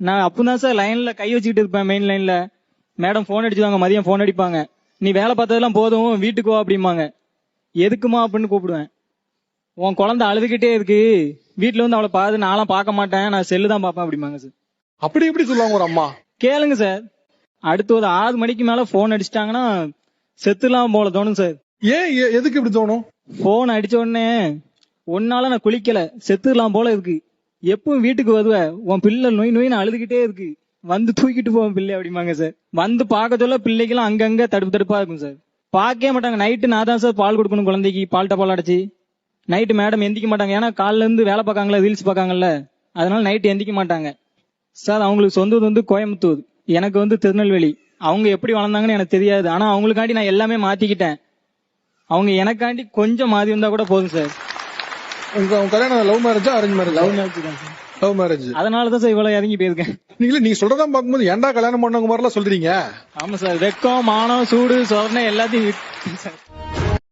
நான் அப்பதான் சார் லைன்ல கை வச்சுக்கிட்டு இருப்பேன் மெயின் லைன்ல மேடம் போன் அடிச்சுவாங்க மதியம் போன் அடிப்பாங்க. நீ வேலை பார்த்ததெல்லாம் போதும் வீட்டுக்கு வா அப்படிம்பாங்க. எதுக்குமா அப்படின்னு கூப்பிடுவேன். உன் குழந்தை அழுதுகிட்டே இருக்கு. வீட்டுல வந்து அவளை பாது நான்லாம் பார்க்க மாட்டேன் நான் செல்லு தான் பார்ப்பேன் அப்படிம்பாங்க சார் அப்படி எப்படி சொல்லுவாங்க ஒரு அம்மா? கேளுங்க சார் அடுத்து ஒரு ஆறு மணிக்கு மேல போன் அடிச்சிட்டாங்கன்னா செத்துலாம் போல தோணும் சார் ஏன் எதுக்கு இப்படி தோணும்? போன் அடிச்ச உடனே ஒன்னால நான் குளிக்கல செத்துலாம் போல இருக்கு. எப்பவும் வீட்டுக்கு வருவ. உன் பிள்ளை நோய் நோயின்னு அழுதுகிட்டே இருக்கு. வந்து தூக்கிட்டு போவோம் பிள்ளை அப்படிம்பாங்க சார் வந்து பார்க்க சொல்ல பிள்ளைக்கெல்லாம் அங்கங்க தடுப்பு தடுப்பா இருக்கும் சார் பார்க்கவே மாட்டாங்க. நைட்டு நான் தான் சார் பால் கொடுக்கணும் குழந்தைக்கு. பால் அடைச்சி. நைட்டு மேடம் எந்திக்க மாட்டாங்க. ஏன்னா காலில இருந்து வேலை பார்க்காங்களா ரீல்ஸ் பார்க்காங்கல்ல. அதனால நைட்டு எந்திக்க மாட்டாங்க. சார் அவங்களுக்கு சொந்தது வந்து கோயம்புத்தூர். எனக்கு வந்து திருநெல்வேலி. அவங்க எப்படி வளர்ந்தாங்கன்னு எனக்கு தெரியாது. ஆனா அவங்களுக்காண்டி நான் எல்லாமே மாத்திக்கிட்டேன். அவங்க எனக்காண்டி கொஞ்சம் மாறி இருந்தா கூட போதும் சார் உங்க கல்யாணம் லவ் மேரேஜா அரேஞ்ச் மேரேஜ் லவ் மேரேஜ் தான் சார். லவ் மேரேஜ் அதனால தான் சார் இவ்வளவு இறங்கி போயிருக்கேன். நீங்களே நீங்க சொல்றதா பார்க்கும்போது ஏன்டா கல்யாணம் பண்ணவங்க மாதிரிலாம் சொல்றீங்க? ஆமா சார். வெக்கம் மானம் சூடு சோதனை எல்லாத்தையும் சார்